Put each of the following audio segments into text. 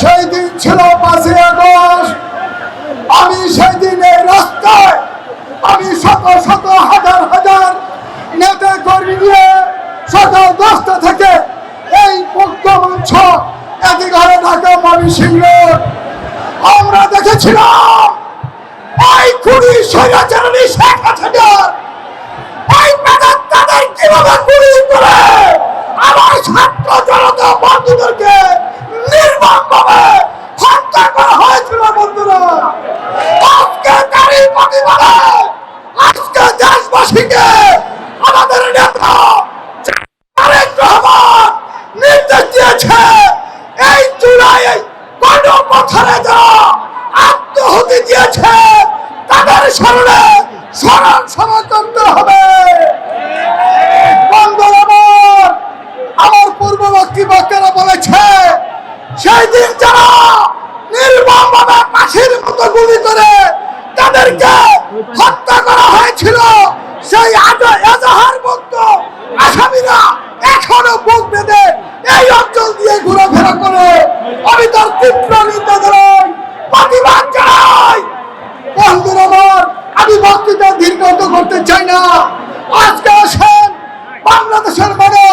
সেই দিন ছিল পাঁচই আগস্ট। আমি সেই দিন এই রাস্তায় আমি শত শত হাজার হাজার নেতা কর্মী নিয়ে সকাল দশটা থেকে এই মুক্ত মঞ্চ এদিকে ঢাকা ময়মনসিংহ আমরা দেখেছিলাম, এই কুড়ি স্বৈরাচারণী শেখ হাসিনার এই মেধার তাদের কীভাবে গুলি করে আমার ছাত্র জনতা বন্ধুদেরকে নির্মম ভাবে হত্যা করা হয়েছিল বন্ধুরা আজকে তারই প্রতিবাদে আজকে দেশবাসীকে আমাদের নেতা তারেক রহমান নির্দেশ দিয়েছে এই জুলাই গণ পথরে যারা আত্মহতি দিয়েছে তাদের স্মরণে স্মরণ করতে হবে। আমার, পূর্ববর্তী বক্তারা বলেছে সেই দিন যারা নির্মম ভাবে পাখির মতো গুলি করে তাদেরকে হত্যা করা হয়েছিল সেই এজাহার মুক্ত আসামিরা এখনও বুক বেঁধে এই অঞ্চল দিয়ে ঘোরাফেরা করে। আমি তার তীব্র নিন্দা জানাই, প্রতিবাদ জানাই। বন্ধুর আমার, আমি বক্তৃতা দীর্ঘত করতে চাই না। আজকে আসেন বাংলাদেশের মানুষ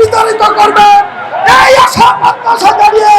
বিতাড়িত করবে। এই আশা প্রত্যাশা জানিয়ে